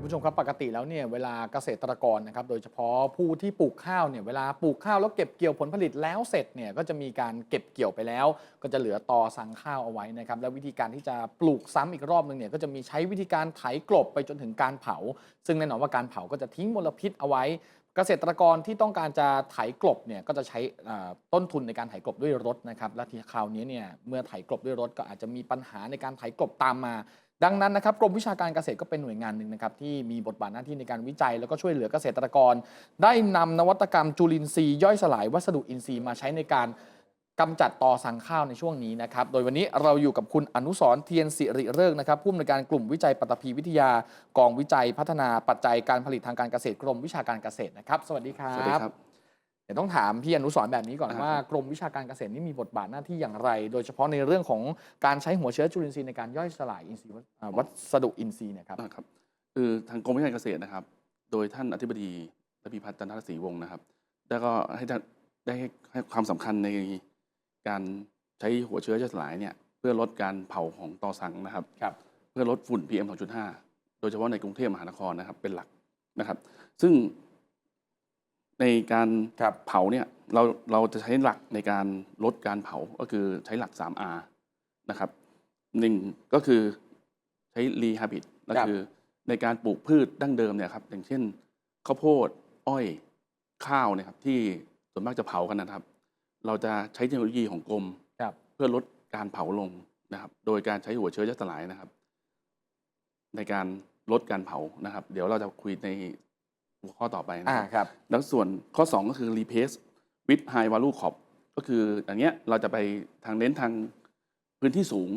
คุณผู้ชมครับปกติแล้วเนี่ยเวลาเกษตรกรนะครับโดยเฉพาะผู้ที่ปลูกข้าวเนี่ยเวลาปลูกข้าวแล้วเก็บเกี่ยวผลผลิตแล้วเสร็จเนี่ยก็จะมีการเก็บเกี่ยวไปแล้ว ก็จะเหลือตอสังข้าวเอาไว้นะครับและวิธีการที่จะปลูกซ้ำอีกรอบหนึ่งเนี่ยก็จะมีใช้วิธีการไถกลบไปจนถึงการเผา ซึ่งแน่นอนว่าการเผาก็จะทิ้งมลพิษเอาไว้เกษตรกรที่ต้องการจะไถกลบเนี่ยก็จะใช้ต้นทุนในการไถกลบด้วยรถนะครับและทีคราวนี้เนี่ยเมื่อไถกลบด้วยรถก็อาจจะมีปัญหาในการไถกลบตามมา ดังนั้นนะครับกรมวิชาการเกษตรก็เป็นหน่วยงานหนึ่งนะครับที่มีบทบาทหน้าที่ในการวิจัย แล้วก็ช่วยเหลือเกษตรกร ได้นำนวัตกรรมจุลินทรีย์ย่อยสลายวัสดุอินทรีย์มาใช้ในการกำจัดตอสังข้าวในช่วงนี้นะครับ โดยวันนี้เราอยู่กับคุณอนุสรเทียนสิริเริกนะครับผู้อำนวยการกลุ่มวิจัยปัตภีวิทยากองวิจัยพัฒนาปัจจัยการผลิตทางการเกษตรกรมวิชาการเกษตรนะครับ สวัสดีครับ สวัสดีครับ ดี๋ยวต้องถามพี่อนุสรณ์แบบนี้ก่อนอ่าว่ากรมวิชาการเกษตรนี่มีบทบาทหน้าที่อย่างไร โดยเฉพาะในเรื่องของการใช้หัวเชื้อจุลินทรีย์ในการย่อยสลายอินทรีย์วัสอ่าวัสดุอินทรีย์เนะครับนะครับคือทางกรมวิชาการเกษตรนะครับ โดยท่านอธิบดีระพีพัฒน์จันทรศรีวงศ์นะครับแล้วก็ให้ท่านได้ให้ให้ความสำคัญในการใช้หัวเชื้อย่อยสลายเนี่ยเพื่อลดการเผาของตอสังนะครับครับ เพื่อลดฝุ่น PM 2.5 โดยเฉพาะในกรุงเทพมหานครนะครับเป็นหลักนะครับ ซึ่ง ในการครับเผาเนี่ยเราเราจะใช้หลักในการลดการเผาก็คือใช้หลัก 3R นะครับหนึ่งก็คือใช้ rehabilit ก็ครับคือในการปลูกพืชดั้งเดิมเนี่ยครับอย่างเช่นข้าวโพดอ้อยข้าวเนี่ยครับที่ส่วนมากจะเผากันนะครับ เราจะใช้เทคโนโลยีของกรมครับเพื่อลดการเผาลงนะครับ โดยการใช้หัวเชื้อย่อยสลายนะครับ ในการลดการเผานะครับ เดี๋ยวเราจะคุยใน หัวข้อต่อไปนะอ่าครับครับ แล้วส่วนข้อ 2 ก็คือ replace with high value crop ก็คืออย่างเงี้ยเราจะไปทางเน้นทางพื้นที่สูง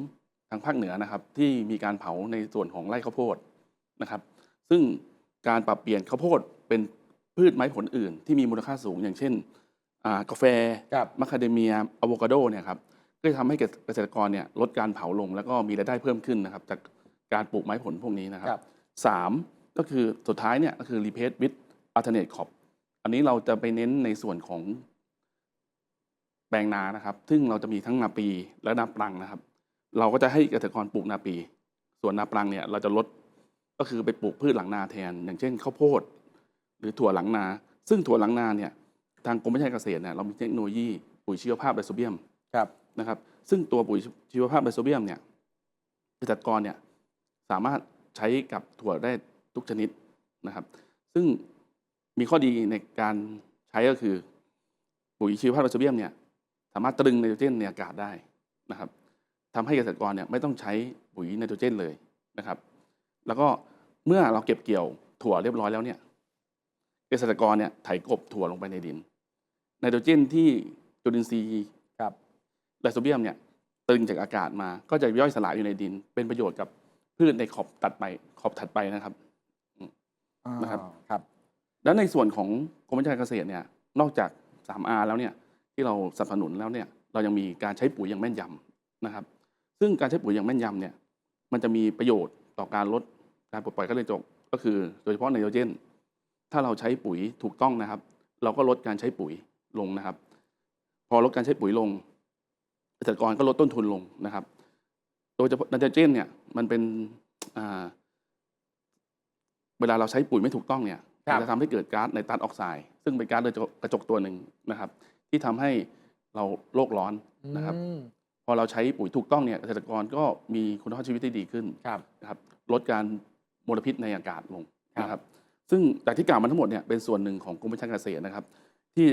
ทางภาคเหนือนะครับ ที่มีการเผาในส่วนของไร่ข้าวโพดนะครับ ซึ่งการปรับเปลี่ยนข้าวโพดเป็นพืชไม้ผลอื่น ที่มีมูลค่าสูงอย่างเช่นอ่ากาแฟครับมะคาเดเมียอะโวคาโดเนี่ยครับก็จะทำให้เกษตรกรเนี่ยลดการเผาลง แล้วก็มีรายได้เพิ่มขึ้นนะครับ จากการปลูกไม้ผลพวกนี้นะครับครับสามก็คือสุดท้ายเนี่ยก็คือ replace with alternate crop อันนี้เราจะไปเน้นในส่วนของแปลงนานะครับ ซึ่งเราจะมีทั้งนาปีและนาปลังนะครับ เราก็จะให้เกษตรกรปลูกนาปี ส่วนนาปลังเนี่ยเราจะลดก็คือไปปลูกพืชหลังนาแทน อย่างเช่นข้าวโพด หรือถั่วหลังนา ซึ่งถั่วหลังนาเนี่ยทางกรมวิชาการเกษตรเนี่ยเรามีเทคโนโลยีปุ๋ยชีวภาพไบโซเบียมครับนะครับ ซึ่งตัวปุ๋ยชีวภาพไบโซเบียมเนี่ยเกษตรกรเนี่ยสามารถใช้กับถั่วได้ทุกชนิดนะครับ ซึ่ง มีข้อดีในการใช้ก็คือปุ๋ยชีวภาพไบโซเบียมเนี่ยสามารถตรึงไนโตรเจนในอากาศได้นะครับทำให้เกษตรกรเนี่ยไม่ต้องใช้ปุ๋ยไนโตรเจนเลยนะครับ แล้วก็เมื่อเราเก็บเกี่ยวถั่วเรียบร้อยแล้วเนี่ยเกษตรกรเนี่ยไถกบถั่วลงไปในดินไนโตรเจนที่จุลินทรีย์ครับไลโซเบียมเนี่ยตึงจากอากาศมาก็จะย่อยสลายอยู่ในดิน เป็นประโยชน์กับพืชในขอบตัดไปขอบถัดไปนะครับนะครับครับ แล้วในส่วนของกรมวิชาการเกษตรเนี่ยนอกจาก 3R แล้วเนี่ยที่เราสนับสนุนแล้วเนี่ยเรายังมีการใช้ปุ๋ยอย่างแม่นยำนะครับ ซึ่งการใช้ปุ๋ยอย่างแม่นยำเนี่ยมันจะมีประโยชน์ต่อการลดการปลดปล่อยก๊าซเรือนกระจกก็คือโดยเฉพาะไนโตรเจน ถ้าเราใช้ปุ๋ยถูกต้องนะครับ เราก็ลดการใช้ปุ๋ยลงนะครับ พอลดการใช้ปุ๋ยลงเกษตรกรก็ลดต้นทุนลงนะครับ โดยเฉพาะไนโตรเจนเนี่ยมันเป็นเวลาเราใช้ปุ๋ยไม่ถูกต้องเนี่ย จะทำให้เกิดก๊าซไนตรัสออกไซด์ซึ่งเป็นก๊าซเรือนกระจกตัวหนึ่งนะครับ ที่ทำให้เราโลกร้อนนะครับอืมพอเราใช้ปุ๋ยถูกต้องเนี่ยเกษตรกรก็มีคุณภาพชีวิตที่ดีขึ้นครับนะครับ ลดการมลพิษในอากาศลงครับนะครับ ซึ่งจากที่กล่าวมาทั้งหมดเนี่ยเป็นส่วนหนึ่งของกรมวิชาการเกษตรนะครับ ที่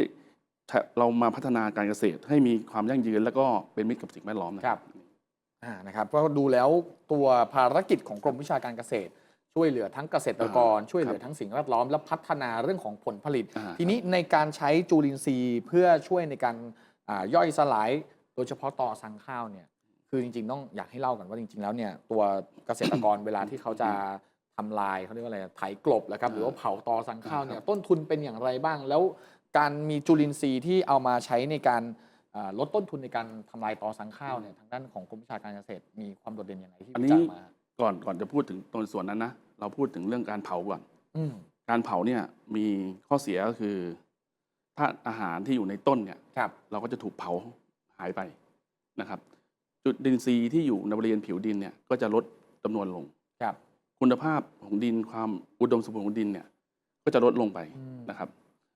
เรามาพัฒนาการเกษตรให้มีความยั่งยืน แล้วก็เป็นมิตรกับสิ่งแวดล้อมนะครับอ่านะครับก็ดูแล้วตัวภารกิจของกรมวิชาการเกษตร ช่วยเหลือทั้งเกษตรกรอ่าช่วยเหลือครับทั้งสิ่งแวดล้อมและพัฒนาเรื่องของผลผลิตอ่าทีนี้ในการใช้จุลินทรีย์เพื่อช่วยในการอ่าย่อยสลาย โดยเฉพาะต่อสั่งข้าวเนี่ยคือจริงๆ ต้องอยากให้เล่ากันว่าจริง ๆ แล้วเนี่ยตัวเกษตรกรเวลาที่เขาจะทำลายเขาเรียกว่าอะไรไถกลบแล้วครับหรือว่าเผาตอสั่งข้าวเนี่ยต้นทุนเป็นอย่างไรบ้าง แล้วการมีจุลินทรีย์ที่เอามาใช้ในการอ่าลดต้นทุนในการทำลายตอสังข้าวเนี่ยทางด้านของกรมวิชาการเกษตรมีความโดดเด่นอย่างไรที่อันวินี้จัยมา ก่อนก่อนจะพูดถึงตรงส่วนนั้นนะเราพูดถึงเรื่องการเผาก่อนอืมการเผาเนี่ยมีข้อเสียก็คือ ถ้าอาหารที่อยู่ในต้นเนี่ย ครับ เราก็จะถูกเผาหายไปนะครับ จุดดินทรีย์ที่อยู่ในบริเวณผิวดินเนี่ยก็จะลดจำนวนลง ครับ คุณภาพของดินความอุดมสมบูรณ์ของดินเนี่ย ก็จะลดลงไปอืม นะครับ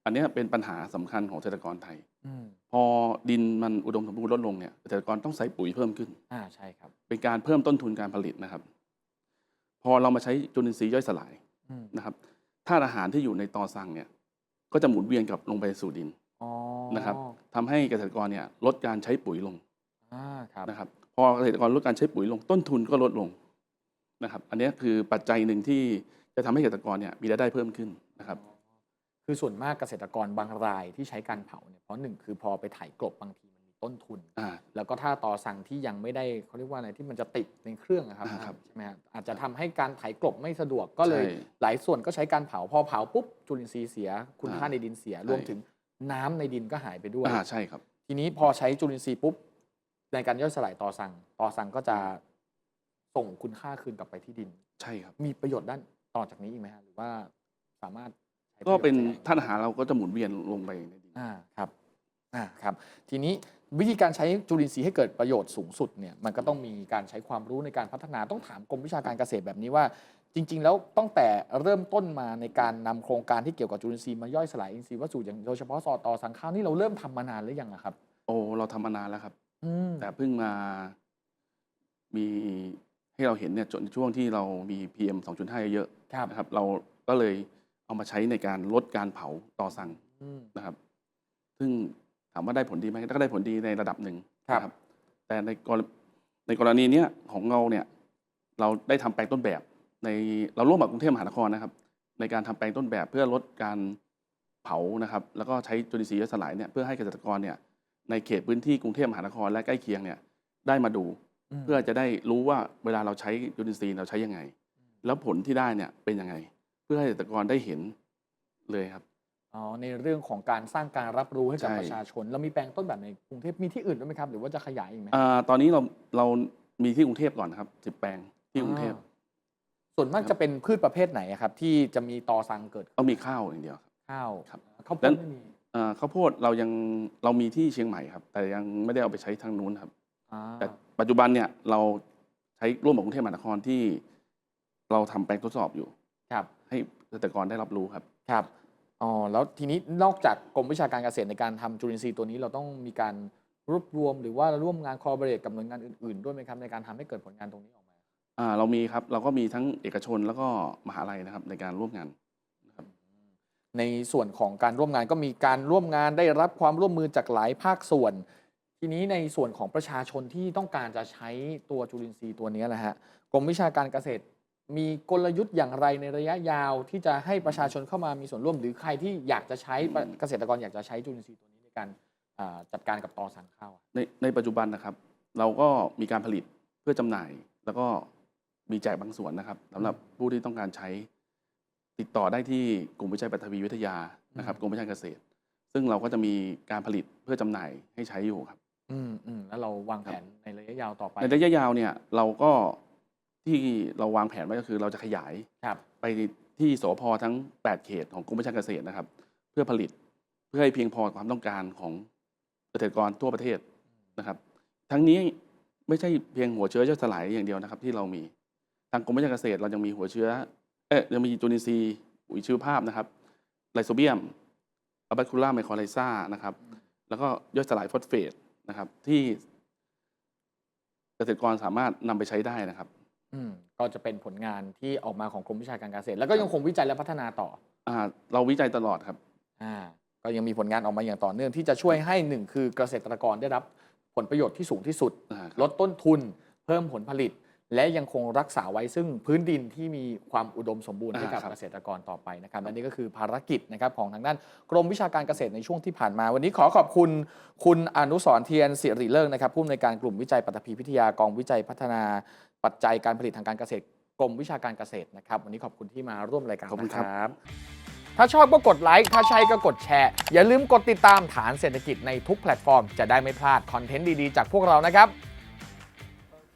อันเนี้ยเป็นปัญหาสำคัญของเกษตรกรไทย อืมพอดินมันอุดมสมบูรณ์ลดลงเนี่ยเกษตรกรต้องใส่ปุ๋ยเพิ่มขึ้น อ่าใช่ครับ เป็นการเพิ่มต้นทุนการผลิตนะครับ พอเรามาใช้จุลินทรีย์ย่อยสลายอืมนะครับธาตุอาหารที่อยู่ในตอสังเนี่ย ก็จะหมุนเวียนกลับลงไปสู่ดินอ๋อนะครับทำให้เกษตรกรเนี่ยลดการใช้ปุ๋ยลงอ่าครับนะครับ พอเกษตรกรลดการใช้ปุ๋ยลงต้นทุนก็ลดลงนะครับ อันเนี้ยคือปัจจัยหนึ่งที่จะทำให้เกษตรกรเนี่ยมีรายได้เพิ่มขึ้นนะครับ คือส่วนมากเกษตรกรบางรายที่ใช้การเผาเนี่ยเพราะหนึ่งคือพอไปไถกลบบางทีมันมี ต้นทุน อ่า แล้วก็ถ้าต่อสั่งที่ยังไม่ได้เขาเรียกว่าอะไรที่มันจะติดในเครื่องอะครับอ่าครับใช่ไหมฮะอาจจะทำให้การไถกลบไม่สะดวกก็เลย ใช่หลายส่วนก็ใช้การเผาพอเผาปุ๊บจุลินทรีย์เสีย คุณอ่าค่าในดินเสียใช่รวมถึงน้ำในดินก็หายไปด้วย อ่าใช่ครับ ทีนี้พอใช้จุลินทรีย์ปุ๊บ ในการย่อยสลายต่อสั่ง ต่อสั่งก็จะส่งคุณค่าคืนกลับไปที่ดิน ใช่ครับ มีประโยชน์ด้านต่อจากนี้อีกไหมฮะหรือว่าสามารถใช้ก็เป็นระโยชน์ได้ธาตุอาหารเราก็จะหมุนเวียนลงไปในดิน อ่าครับอ่าครับ ทีนี้ วิธีการใช้จุลินทรีย์ให้เกิดประโยชน์สูงสุดเนี่ยมันก็ต้องมีการใช้ความรู้ในการพัฒนาต้องถามกรมวิชาการเกษตรแบบนี้ว่า จริง ๆ แล้วตั้งแต่เริ่มต้นมาในการนำโครงการที่เกี่ยวกับจุลินทรีย์มาย่อยสลายอินทรีย์วัสดุอย่างโดยเฉพาะสอตอสังข้าวนี่เราเริ่มทำมานานหรือยังอะครับ โอ้เราทำมานานแล้วครับอืมแต่เพิ่งมามีให้เราเห็นเนี่ยจนช่วงที่เรามี PM 2.5 เยอะครับๆนะครับ เราก็เลยเอามาใช้ในการลดการเผาต่อสั่งอืมนะครับ ซึ่ง ถามว่าได้ผลดีไหมก็ได้ผลดีในระดับหนึ่งครับนะแต่ในกรในกรณีเนี้ยของเราเนี่ยเราได้ทำแปลงต้นแบบ ในเราร่วมกับกรุงเทพมหานครนะครับ ในการทำแปลงต้นแบบเพื่อลดการเผานะครับ แล้วก็ใช้จุลินทรีย์ย่อยสลายเนี่ยเพื่อให้เกษตรกรเนี่ยในเขตพื้นที่กรุงเทพมหานครและใกล้เคียงเนี่ยได้มาดูมเพื่อจะได้รู้ว่าเวลาเราใช้จุลินทรีย์เราใช้ยังไง แล้วผลที่ได้เนี่ยเป็นยังไง เพื่อให้เกษตรกรได้เห็นเลยครับ อ๋อในเรื่องของการสร้างการรับรู้ให้กับใช่ ประชาชน เรามีแปลงต้นแบบในกรุงเทพมีที่อื่นด้วยไหมครับ หรือว่าจะขยายอีกไหมอ่าตอนนี้เราเรามีที่กรุงเทพก่อนนะครับสิบแปลงที่กรุงเทพ อ่าส่วนมากจะเป็นพืชประเภทไหนอะครับ ที่จะมีตอสังเกิดเอามีข้าวอย่างเดียวครับ ข้าวครับข้าวโพแล้ดวไม่มีอ่าข้าวโพดเรายังเรามีที่เชียงใหม่ครับ แต่ยังไม่ได้เอาไปใช้ทางนู้นครับ อ่าแต่ปัจจุบันเนี่ยเราใช้ร่วมกับกรุงเทพมหานครที่ เราทำแปลงทดสอบอยู่ ครับให้เกษตรกรได้รับรู้ครับ ครับ อ๋อแล้วทีนี้นอกจากกรมวิชาการเกษตรในการทำจุลินทรีย์ตัวนี้เราต้องมีการรวบรวมหรือว่าร่วมงานคอร์บอเรทกับหน่วยงานอื่นๆ ด้วยไหมครับในการทำให้เกิดผลงานตรงนี้ออกมา อ่าเรามีครับเราก็มีทั้งเอกชนแล้วก็มหาลัยนะครับในการร่วมงาน ในส่วนของการร่วมงานก็มีการร่วมงานได้รับความร่วมมือจากหลายภาคส่วน ทีนี้ในส่วนของประชาชนที่ต้องการจะใช้ตัวจุลินทรีย์ตัวนี้แหละฮะกรมวิชาการเกษตร มีกลยุทธ์อย่างไรในระยะยาวที่จะให้ประชาชนเข้ามามีส่วนร่วม หรือใครที่อยากจะใช้เกษตรกรอยากจะใช้จุลินทรีย์ตัวนี้ในการอ่าจัดการกับตอสั่งข้าวอะในในปัจจุบันนะครับ เราก็มีการผลิตเพื่อจำหน่าย แล้วก็มีแจกบางส่วนนะครับสำหรับผู้ที่ต้องการใช้ติดต่อได้ที่กลุ่มวิจัยปัทวีวิทยานะครับกรมวิชาการเกษตร ซึ่งเราก็จะมีการผลิตเพื่อจำหน่ายให้ใช้อยู่ครับ อืมอืมแล้วเราวางแผนในระยะยาวต่อไป ในระยะยาวเนี่ยเราก็ ที่เราวางแผนไว้ก็คือเราจะขยายครับ ไปที่สพทั้ง 8 เขตของกรมวิชาการเกษตรนะครับ เพื่อผลิตเพื่อให้เพียงพอความต้องการของเกษตรกรทั่วประเทศนะครับ ทั้งนี้ไม่ใช่เพียงหัวเชื้อเชื้อสลายอย่างเดียวนะครับ ที่เรามีทางกรมวิชาการเกษตร เรายังมีหัวเชื้อเอ๊ะยังมีจุลินทรีย์ปุ๋ยชีวภาพนะครับไลโซเบียมอะบัคูล่าไมโครไลซ่านะครับ แล้วก็ย่อยสลายฟอสเฟตนะครับที่เกษตรกรสามารถนำไปใช้ได้นะครับอืม ก็จะเป็นผลงานที่ออกมาของกรมวิชาการเกษตร แล้วก็ยังคงวิจัยและพัฒนาต่ออ่าเราวิจัยตลอดครับอ่าก็ยังมีผลงานออกมาอย่างต่อเนื่องที่จะช่วยให้หนึ่งคือเกษตรกรได้รับผลประโยชน์ที่สูงที่สุด อ่าครับ ลดต้นทุน เพิ่มผลผลิต และยังคงรักษาไว้ซึ่งพื้นดินที่มีความอุดมสมบูรณ์ให้กับอ่าครับเกษตรกรต่อไปนะครับและนี่ก็คือภารกิจนะครับของทางด้านกรมวิชาการเกษตรในช่วงที่ผ่านมา วันนี้ขอขอบคุณคุณอนุสรณ์เทียนสิริเลิกษ์นะครับผู้อำนวยการกลุ่มวิจัยปัตภีวิทยากองวิจัยพัฒนาปัจจัยการผลิตทางการเกษตรกรมวิชาการเกษตรนะครับ วันนี้ขอบคุณที่มาร่วมรายการขอบคุณนะครับครับ ถ้าชอบก็กดไลค์ถ้าใช่ก็กดแชร์ อย่าลืมกดติดตามฐานเศรษฐกิจในทุกแพลตฟอร์ม จะได้ไม่พลาดคอนเทนต์ดี ๆ จากพวกเรานะครับ